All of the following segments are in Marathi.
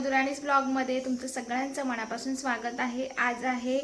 मधुराणीज ब्लॉगमध्ये तुमचं सगळ्यांचं मनापासून स्वागत आहे. आज आहे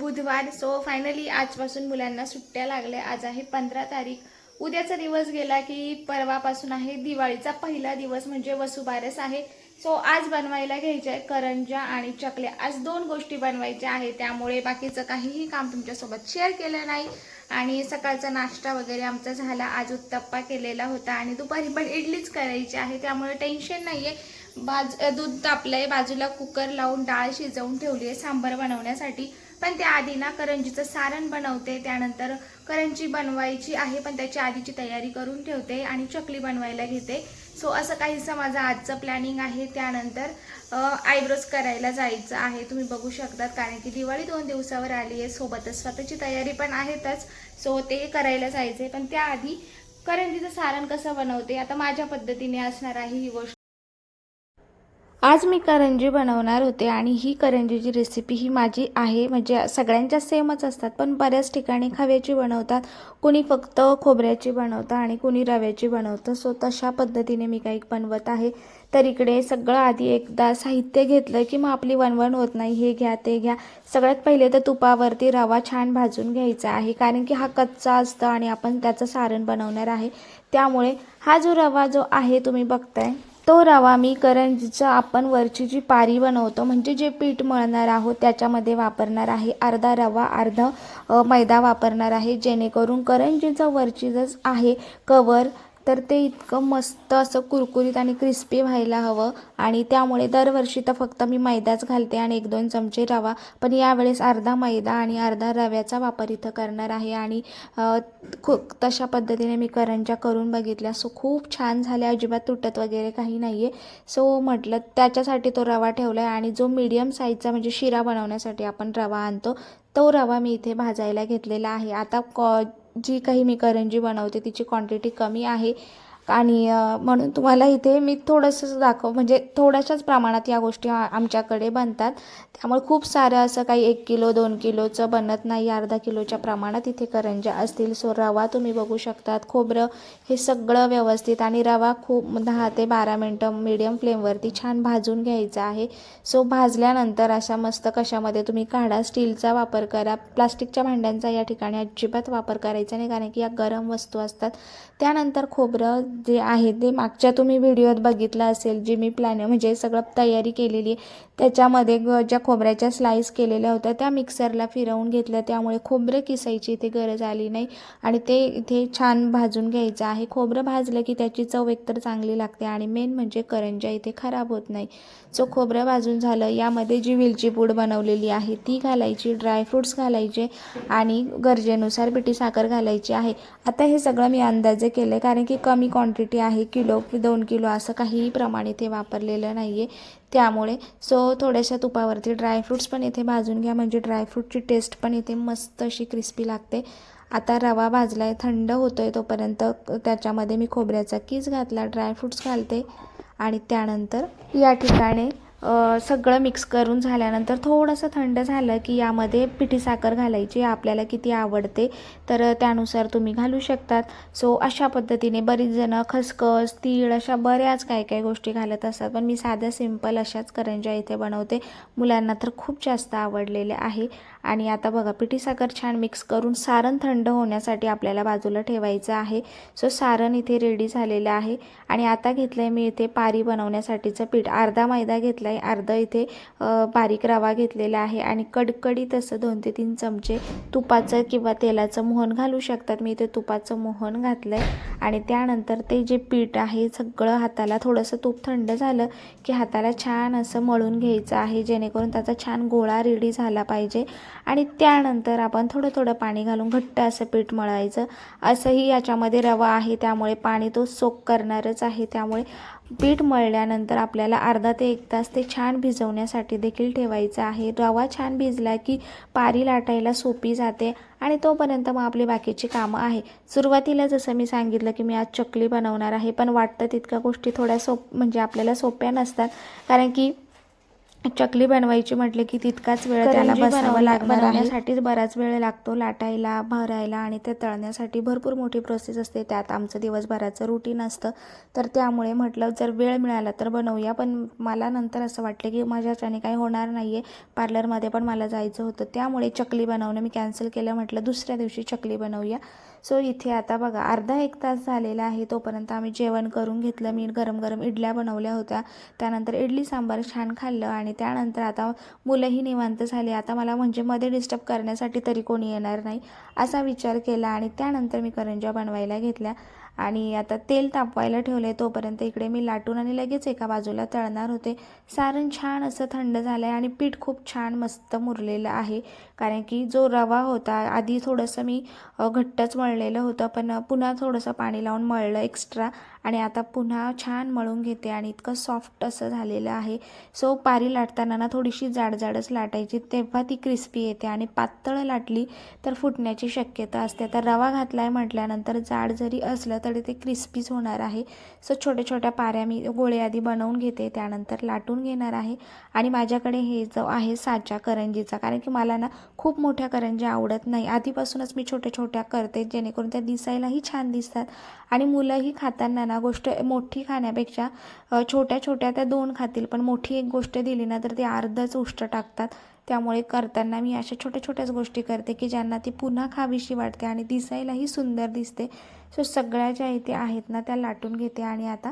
बुधवार. सो फायनली आजपासून मुलांना सुट्ट्या लागल्या. आज आहे पंधरा तारीख. उद्याचा दिवस गेला की परवापासून आहे दिवाळीचा पहिला दिवस म्हणजे वसुबारस आहे. सो आज बनवायला घ्यायच्या आहे करंजा आणि चकल्या. आज दोन गोष्टी बनवायच्या आहे त्यामुळे बाकीचं काहीही काम तुमच्यासोबत शेअर केलं नाही. आणि सकाळचा नाश्ता वगैरे आमचा झाला. आज उत्तप्पा केलेला होता आणि दुपारी पण इडलीच करायची आहे. त्यामुळे टेन्शन नाही आहे बाज दूध तापलं आहे बाजूला कुकर लावून डाळ शिजवून ठेवली आहे सांबार बनवण्यासाठी. पण त्याआधी ना करंजीचं सारण बनवते त्यानंतर करंजी बनवायची आहे पण त्याची आधीची तयारी करून ठेवते आणि चकली बनवायला घेते. सो असं काहीसं माझं आजचं प्लॅनिंग आहे. त्यानंतर आयब्रोज करायला जायचं आहे. तुम्ही बघू शकतात कारण की दिवाळी दोन दिवसावर आली आहे. सोबतच स्वतःची तयारी पण आहेतच. सो ते करायला जायचं आहे पण त्याआधी करंजीचं सारण कसं बनवते? आता माझ्या पद्धतीने असणार आहे ही गोष्ट. आज मी करंजी बनवणार होते आणि ही करंजीची रेसिपी ही माझी आहे. म्हणजे सगळ्यांच्या सेमच असतात पण बऱ्याच ठिकाणी खव्याची बनवतात. कुणी फक्त खोबऱ्याची बनवतं आणि कुणी रव्याची बनवतं. सो तशा पद्धतीने मी काही बनवत आहे. तर इकडे सगळं आधी एकदा साहित्य घेतलं की मग आपली वणवण होत नाही. हे घ्या ते घ्या. सगळ्यात पहिले तर तुपावरती रवा छान भाजून घ्यायचा आहे. कारण की हा कच्चा असतं आणि आपण त्याचं सारण बनवणार आहे. त्यामुळे हा जो रवा जो आहे तुम्ही बघताय तो रवा मी करंजीचं आपण वरची जी पारी बनवतो म्हणजे जे पीठ मळणार आहोत त्याच्यामध्ये वापरणार आहे अर्धा रवा अर्धा मैदा वापरणार आहे जेणेकरून करंजीचं वरची जस आहे कवर तर ते इतकं मस्त असं कुरकुरीत आणि क्रिस्पी व्हायला हवं. आणि त्यामुळे दरवर्षी तर फक्त मी मैदाच घालते आणि एक दोन चमचे रवा. पण यावेळेस अर्धा मैदा आणि अर्धा रव्याचा वापर इथं करणार आहे. आणि खूप तशा पद्धतीने मी करंजा करून बघितल्या. सो खूप छान झाल्या. अजिबात तुटत वगैरे काही नाही आहे सो म्हटलं त्याच्यासाठी तो रवा ठेवला आहे आणि जो मीडियम साईजचा म्हणजे शिरा बनवण्यासाठी आपण रवा आणतो तो रवा मी इथे भाजायला घेतलेला आहे. आता कॉ जी काही मी करंजी बनवते तिची क्वांटिटी कमी आहे. आणि म्हणून तुम्हाला इथे मी थोडंसं दाखव म्हणजे थोड्याशाच प्रमाणात या गोष्टी आमच्याकडे बनतात. त्यामुळे खूप सारं असं काही एक किलो दोन किलोचं बनत नाही. अर्धा किलोच्या प्रमाणात इथे करंज्या असतील. सो रवा तुम्ही बघू शकतात. खोबरं हे सगळं व्यवस्थित आणि रवा खूप दहा ते बारा मिनटं मीडियम फ्लेमवरती छान भाजून घ्यायचा आहे. सो भाजल्यानंतर अशा मस्त कशामध्ये तुम्ही काढा. स्टीलचा वापर करा. प्लास्टिकच्या भांड्यांचा या ठिकाणी अजिबात वापर करायचा नाही. कारण की या गरम वस्तू असतात. त्यानंतर खोबरं जे आहे ते मागच्या तुम्ही व्हिडिओत बघितलं असेल जे मी प्लॅन म्हणजे सगळं तयारी केलेली आहे. त्याच्यामध्ये ग ज्या खोबऱ्याच्या स्लाईस केलेल्या होत्या त्या मिक्सरला फिरवून घेतल्या. त्यामुळे खोबरं किसायची इथे गरज आली नाही. आणि ते इथे छान भाजून घ्यायचं आहे. खोबरं भाजलं की त्याची चव एकतर चांगली लागते. आणि मेन म्हणजे करंजा इथे खराब होत नाही. सो खोबरं भाजून झालं. यामध्ये जी विलची पूड बनवलेली आहे ती घालायची. ड्रायफ्रूट्स घालायचे. आणि गरजेनुसार पिठी साखर घालायची आहे. आता हे सगळं मी अंदाजे केलं कारण की कमी क्वांटिटी आहे किलो दोन किलो असं काहीही प्रमाण इथे वापरलेलं नाही आहे त्यामुळे सो थोड्याशा तुपावरती ड्रायफ्रूट्स पण इथे भाजून घ्या. म्हणजे ड्रायफ्रूटची टेस्ट पण इथे मस्त अशी क्रिस्पी लागते. आता रवा भाजला आहे थंड होतो आहे तोपर्यंत त्याच्यामध्ये मी खोबऱ्याचा कीस घातला ड्रायफ्रूट्स घालते. आणि त्यानंतर या ठिकाणी सगळं मिक्स करून झाल्यानंतर थोडंसं थंड झालं की यामध्ये पिठी साखर घालायची आपल्याला किती आवडते तर त्यानुसार तुम्ही घालू शकतात. सो अशा पद्धतीने बरीच जणं खसखस तीळ अशा बऱ्याच काय काय गोष्टी घालत असतात. पण मी साध्या सिंपल अशाच करंज्या इथे बनवते. मुलांना तर खूप जास्त आवडलेले आहे. आणि आता बघा पिठी साखर छान मिक्स करून सारण थंड होण्यासाठी आपल्याला बाजूला ठेवायचं आहे. सो सारण इथे रेडी झालेलं आहे. आणि आता घेतलं आहे मी इथे पारी बनवण्यासाठीचं पीठ. अर्धा मैदा घेतला आहे अर्धा इथे बारीक रवा घेतलेला आहे. आणि कडकडीत असं दोन ते तीन चमचे तुपाचं किंवा तेलाचं मोहन घालू शकतात. मी इथे तुपाचं मोहन घातलं आहे आणि त्यानंतर ते जे पीठ आहे सगळं हाताला थोडंसं तूप थंड झालं की हाताला छान असं मळून घ्यायचं आहे जेणेकरून त्याचा छान गोळा रेडी झाला पाहिजे. आणि त्यानंतर आपण थोडं थोडं पाणी घालून घट्ट असं पीठ मळायचं. असंही याच्यामध्ये रवा आहे त्यामुळे पाणी तो सोक करणारच आहे त्यामुळे पीठ मळल्यानंतर आपल्याला अर्धा ते एक तास ते छान भिजवण्यासाठी देखील ठेवायचं आहे. रवा छान भिजला की पारी लाटायला सोपी जाते आणि तोपर्यंत मग आपली बाकीची कामं आहे. सुरुवातीला जसं मी सांगितलं की मी आज चकली बनवणार आहे पण वाटतं तितक्या गोष्टी थोड्या सोप म्हणजे आपल्याला सोप्या नसतात. कारण की चकली बनवायची म्हटले की तितकाच वेळ त्याला बसावं लागणार. बनवण्यासाठीच बराच वेळ लागतो लाटायला भरायला आणि ते तळण्यासाठी भरपूर मोठी प्रोसेस असते. त्यात आमचं दिवसभराचं रुटीन असतं. तर त्यामुळे म्हटलं जर वेळ मिळाला तर बनवूया. पण मला नंतर असं वाटलं की माझ्याच्याने काही होणार नाही आहे पार्लरमध्ये पण मला जायचं होतं. त्यामुळे चकली बनवणं मी कॅन्सल केलं. म्हटलं दुसऱ्या दिवशी चकली बनवूया. सो इथे आता बघा अर्धा एक तास झालेला आहे तोपर्यंत आम्ही जेवण करून घेतलं मी गरम गरम इडल्या बनवल्या होत्या. त्यानंतर इडली सांबार छान खाल्लं आणि त्यानंतर आता मुलंही निवांत झाली. आता मला म्हणजे मध्ये डिस्टर्ब करण्यासाठी तरी कोणी येणार नाही असा विचार केला आणि त्यानंतर मी करंज्या बनवायला घेतल्या. आणि आता तेल तापवायला ठेवलं आहे तोपर्यंत इकडे मी लाटून आणि लगेच एका बाजूला तळणार होते. सारण छान असं थंड झालं आहे आणि पीठ खूप छान मस्त मुरलेलं आहे. कारण की जो रवा होता आधी थोडंसं मी घट्टच मळलेलं होतं पण पुन्हा थोडंसं पाणी लावून मळलं एक्स्ट्रा आणि आता पुन्हा छान मळून घेते आणि इतकं सॉफ्ट असं झालेलं आहे. सो पारी लाटताना ना थोडीशी जाड जाडच लाटायची तेव्हा ती क्रिस्पी येते आणि पातळ लाटली तर फुटण्याची शक्यता असते. आता रवा घातला आहे म्हटल्यानंतर जाड जरी असलं तरी ते क्रिस्पीच होणार आहे. सो छोट्या छोट्या पाऱ्या मी गोळे आधी बनवून घेते त्यानंतर लाटून घेणार आहे. आणि माझ्याकडे हे जो आहे साचा करंजीचा कारण की मला ना खूप मोठ्या करंजी आवडत नाही. आधीपासूनच मी छोट्या छोट्या करते जेणेकरून त्या दिसायलाही छान दिसतात. आणि मुलंही खाताना ना गोष्ट मोठी खाण्यापेक्षा छोट्या छोट्या त्या दोन खातील पण मोठी एक गोष्ट दिली ना तर ते अर्धच उष्ट टाकतात. त्यामुळे करताना मी अशा छोट्या छोट्याच गोष्टी करते की ज्यांना ती पुन्हा खावीशी वाटते आणि दिसायलाही सुंदर दिसते. सो सगळ्या ज्या इथे आहेत ना त्या लाटून घेते आणि आता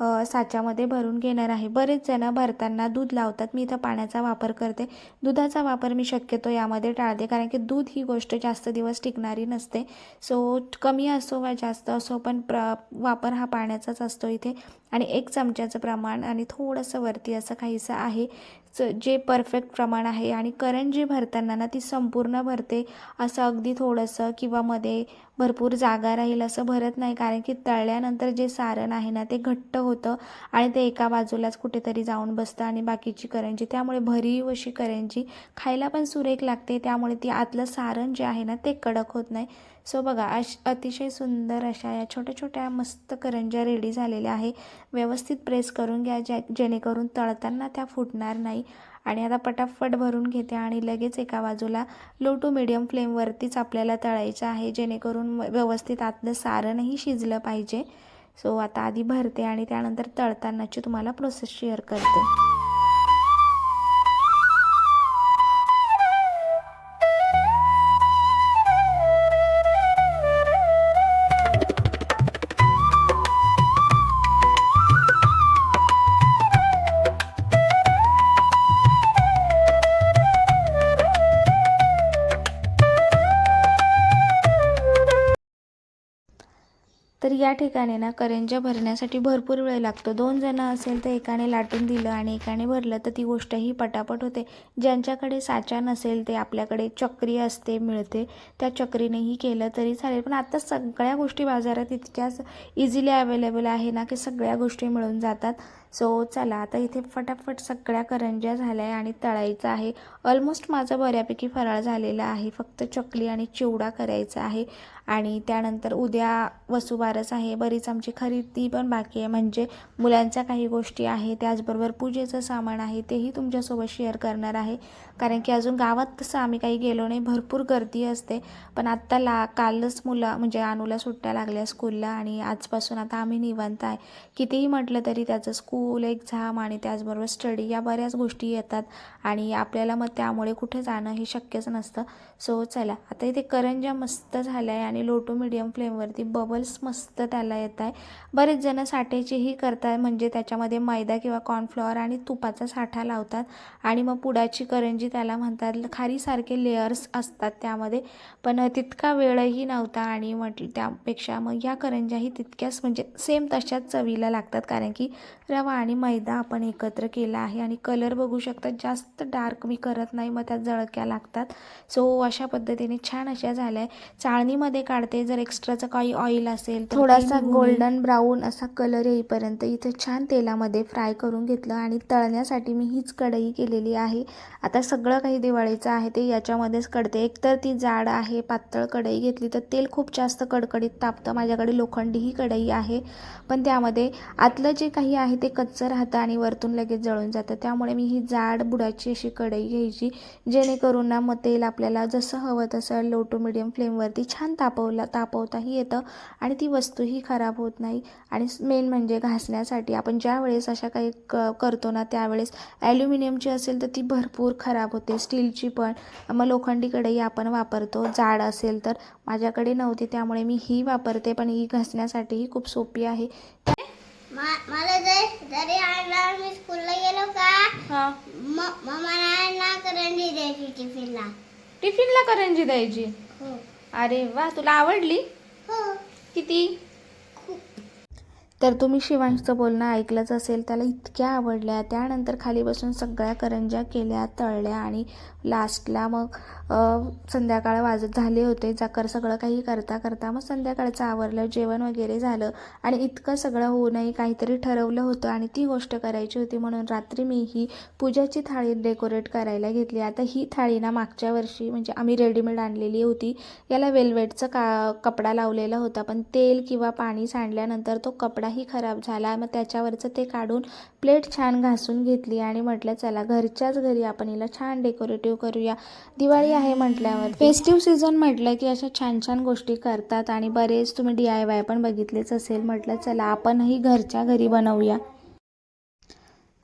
साच्यामध्ये भरून घेणार आहे. बरेच जण भरताना दूध लावतात. मी इथं पाण्याचा वापर करते. दुधाचा वापर मी शक्यतो यामध्ये टाळते. कारण की दूध ही गोष्ट जास्त दिवस टिकणारी नसते. सो कमी असो वा जास्त असो पण प्र वापर हा पाण्याचाच असतो इथे. आणि एक चमच्याचं प्रमाण आणि थोडंसं वरती असं काहीसं आहे. च जे परफेक्ट प्रमाण आहे आणि करंजी भरताना ना ती संपूर्ण भरते असं अगदी थोडंसं किंवा मध्ये भरपूर जागा राहील असं भरत नाही. कारण की तळल्यानंतर जे सारण आहे ना ते घट्ट होतं आणि ते एका बाजूलाच कुठेतरी जाऊन बसतं आणि बाकीची करंजी त्यामुळे भरीव अशी करंजी खायला पण सुरेख लागते. त्यामुळे ती आतलं सारण जे आहे ना ते कडक होत नाही. सो बघा अश अतिशय सुंदर अशा या छोट्या छोट्या मस्त करंज्या रेडी झालेल्या आहे. व्यवस्थित प्रेस करून घ्या ज्या जेणेकरून तळताना त्या फुटणार नाही. आणि आता पटापट भरून घेते आणि लगेच एका बाजूला लो टू मिडियम फ्लेमवरतीच आपल्याला तळायचं आहे जेणेकरून व्यवस्थित आतलं सारणही शिजलं पाहिजे. सो आता आधी भरते आणि त्यानंतर तळतानाची तुम्हाला प्रोसेस शेअर करते. तर या ठिकाणी ना करंज्या भरण्यासाठी भरपूर वेळ लागतो. दोन जणं असेल तर एकाने लाटून दिलं आणि एकाने भरलं तर ती गोष्टही पटापट होते. ज्यांच्याकडे साचा नसेल ते आपल्याकडे चक्री असते मिळते. त्या चक्रीनेही केलं तरी चालेल. पण आता सगळ्या गोष्टी बाजारात इतक्याच इझिली अवेलेबल आहे ना की सगळ्या गोष्टी मिळून जातात. सो चला आता इथे फटाफट सगळ्या करंज्या झाल्या आहे आणि तळायचं आहे. ऑलमोस्ट माझं बऱ्यापैकी फराळ झालेला आहे. फक्त चकली आणि चिवडा करायचा आहे. आणि त्यानंतर उद्या वसुबारस आहे. बरीच आमची खरेदी पण बाकी आहे. म्हणजे मुलांच्या काही गोष्टी आहे त्याचबरोबर पूजेचं सामान आहे. तेही तुमच्यासोबत शेअर करणार आहे. कारण की अजून गावात तसं आम्ही काही गेलो नाही. भरपूर गर्दी असते. पण आत्ता ला कालच मुलं म्हणजे अनुला सुट्ट्या लागल्या स्कूलला आणि आजपासून आता आम्ही निवांत आहे. कितीही म्हटलं तरी त्याचं स्कूल एक्झाम आणि त्याचबरोबर स्टडी या बऱ्याच गोष्टी येतात आणि आपल्याला मग त्यामुळे कुठे जाणं हे शक्यच नसतं. सो चला आता इथे करंज्या मस्त झाल्या आहे आणि लोटो मिडियम फ्लेमवरती बबल्स मस्त त्याला येत आहे बरेच जण साठेचीही करतात म्हणजे त्याच्यामध्ये मैदा किंवा कॉर्नफ्लॉवर आणि तुपाचा साठा लावतात आणि मग पुडाची करंजी त्याला म्हणतात खारीसारखे लेयर्स असतात त्यामध्ये. पण तितका वेळही नव्हता आणि म्हटलं त्यापेक्षा मग ह्या करंज्याही तितक्याच म्हणजे सेम तशाच चवीला लागतात. कारण की रवा आणि मैदा आपण एकत्र केला आहे आणि कलर बघू शकता जास्त डार्क मी करत नाही मग त्यात जळक्या लागतात. सो अशा पद्धतीने छान अशा झाल्या. आहे चाळणीमध्ये काढते जर एक्स्ट्राचं काही ऑइल असेल थोडासा गोल्डन ब्राऊन असा कलर येईपर्यंत इथे छान तेलामध्ये फ्राय करून घेतलं आणि तळण्यासाठी मी हीच कढई केलेली आहे. आता सगळं काही दिवाळीचं आहे ते याच्यामध्येच कढते. एकतर ती जाड आहे पातळ कढई घेतली तर तेल खूप जास्त कडकडीत तापतं. माझ्याकडे लोखंडी ही कढई आहे. पण त्यामध्ये आतलं जे काही आहे ते कच्चं राहतं आणि वरतून लगेच जळून जातं. त्यामुळे मी ही जाड बुडाची अशी कढई घ्यायची जेणेकरून ना मग तेल आपल्याला जसं हवं तसं लो टू मिडियम फ्लेमवरती छान तापवला तापवताही येतं आणि ती वस्तूही खराब होत नाही. आणि मेन म्हणजे घासण्यासाठी आपण ज्या वेळेस अशा काही क करतो ना त्यावेळेस ॲल्युमिनियमची असेल तर ती भरपूर खराब होते. स्टीलची पण. मग लोखंडी कढई आपण वापरतो. जाड असेल तर. माझ्याकडे नव्हती त्यामुळे मी ही वापरते. पण ही घासण्यासाठीही खूप सोपी आहे. मला जर आणला मी स्कूलला गेलो का हां. म- मग मला ना करंजी द्यायची टिफिनला टिफिनला करंजी द्यायची? हो. अरे वा तुला आवडली? हो. किती? तर तुम्ही शिवांशचं बोलणं ऐकलंच असेल त्याला इतक्या आवडल्या. त्यानंतर खाली बसून सगळ्या करंज्या केल्या तळल्या आणि लास्टला मग संध्याकाळ वाजत झाले होते. जाकर सगळं काही करता करता मग संध्याकाळचं आवरलं जेवण वगैरे झालं आणि इतकं सगळं होऊनही काहीतरी ठरवलं होतं आणि ती गोष्ट करायची होती म्हणून रात्री मी ही पूजाची थाळी डेकोरेट करायला घेतली. आता ही थाळी ना मागच्या वर्षी म्हणजे आम्ही रेडीमेड आणलेली होती. याला वेल्वेटचं का कपडा लावलेला होता. पण तेल किंवा पाणी सांडल्यानंतर तो कपडा कपडाही खराब झाला. मग त्याच्यावरचं ते काढून प्लेट छान घासून घेतली आणि म्हटलं चला घरच्याच घरी आपण हिला छान डेकोरेटिव्ह करूया. दिवाळी आहे म्हटल्यावर. फेस्टिव्ह सीझन म्हटलं की अशा छान छान गोष्टी करतात आणि बरेच तुम्ही डी आय वाय पण बघितलेच असेल. म्हटलं चला आपणही घरच्या घरी बनवूया.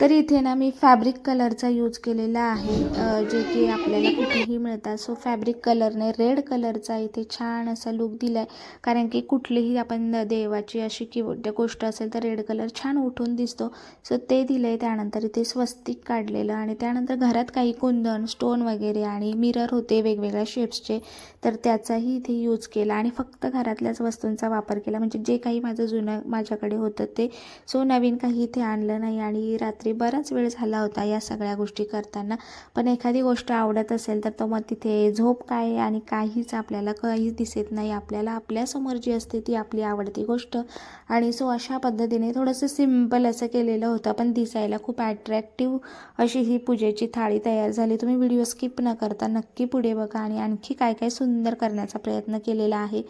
तर इथे ना मी फॅब्रिक कलरचा यूज केलेला आहे. जे की आपल्याला कुठेही मिळतात. सो फॅब्रिक कलरने रेड कलरचा इथे छान असा लुक दिला आहे कारण की कुठलीही आपण देवाची अशी की गोष्ट असेल तर रेड कलर छान उठून दिसतो. सो ते दिलं आहे त्यानंतर इथे स्वस्तिक काढलेलं आणि त्यानंतर घरात काही कुंदन स्टोन वगैरे आणि मिरर होते वेगवेगळ्या शेप्सचे तर त्याचाही इथे यूज केला आणि फक्त घरातल्याच वस्तूंचा वापर केला. म्हणजे जे काही माझं जुनं माझ्याकडे होतं ते. सो नवीन काही इथे आणलं नाही आणि रात्री बराच वेळ झाला होता या सगळ्या गोष्टी करताना. पण एखादी गोष्ट आवडत असेल तर तो मग तिथे झोप काय आणि काहीच आपल्याला काहीच दिसत नाही. आपल्याला आपल्यासमोर जी असते ती आपली आवडती गोष्ट. आणि सो अशा पद्धतीने थोडंसं सिंपल असं केलेलं होतं. पण दिसायला खूप ॲट्रॅक्टिव्ह अशी ही पूजेची थाळी तयार झाली. तुम्ही व्हिडिओ स्किप न करता नक्की पुढे बघा आणि आणखी काय काय सुंदर करण्याचा प्रयत्न केलेला आहे.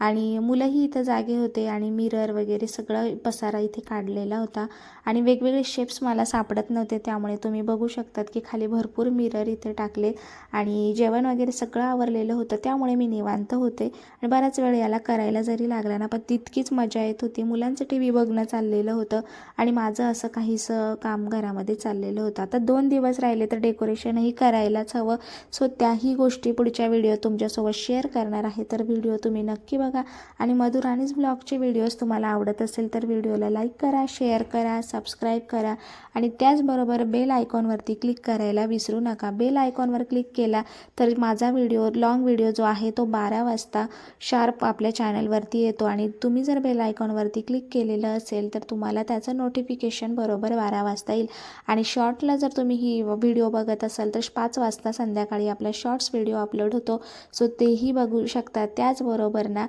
आणि मुलंही इथं जागे होते आणि मिरर वगैरे सगळं पसारा इथे काढलेला होता. आणि वेगवेगळे शेप्स मला सापडत नव्हते त्यामुळे तुम्ही बघू शकतात की खाली भरपूर मिरर इथे टाकले आणि जेवण वगैरे सगळं आवरलेलं होतं त्यामुळे मी निवांत होते. आणि बराच वेळ याला करायला जरी लागला ना पण तितकीच मजा येत होती. मुलांचं टी व्ही बघणं चाललेलं होतं आणि माझं असं काहीसं काम घरामध्ये चाललेलं होतं. आता दोन दिवस राहिले तर डेकोरेशनही करायलाच हवं. सो त्याही गोष्टी पुढच्या व्हिडिओ तुमच्यासोबत शेअर करणार आहे. तर व्हिडिओ तुम्ही नक्की बघा. आणि मधुराणीज ब्लॉगचे व्हिडिओज तुम्हाला आवडत असेल तर व्हिडिओला लाईक करा शेअर करा सबस्क्राईब करा. आणि त्याचबरोबर बेल आयकॉनवरती क्लिक करायला विसरू नका. बेल आयकॉनवर क्लिक केला तर माझा व्हिडिओ लाँग व्हिडिओ जो आहे तो बारा वाजता शार्प आपल्या चॅनलवरती येतो. आणि तुम्ही जर बेल आयकॉनवरती क्लिक केलेलं असेल तर तुम्हाला त्याचं नोटिफिकेशन बरोबर बारा वाजता येईल. आणि शॉर्टला जर तुम्ही ही व्हिडिओ बघत असाल तर पाच वाजता संध्याकाळी आपला शॉर्ट्स व्हिडिओ अपलोड होतो. सो तेही बघू शकता. त्याचबरोबर ना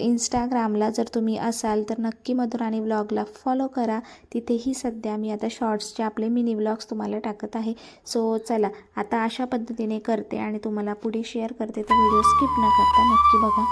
इंस्टाग्रामला जर तुम्ही असाल तर नक्की मधुराणी ब्लॉगला फॉलो करा. तिथेही सध्या मी आता शॉर्ट्सचे आपले मिनी ब्लॉग्स तुम्हाला टाकत आहे. सो चला आता अशा पद्धतीने करते आणि तुम्हाला पुढे शेअर करते. तर व्हिडिओ स्किप न करता नक्की बघा.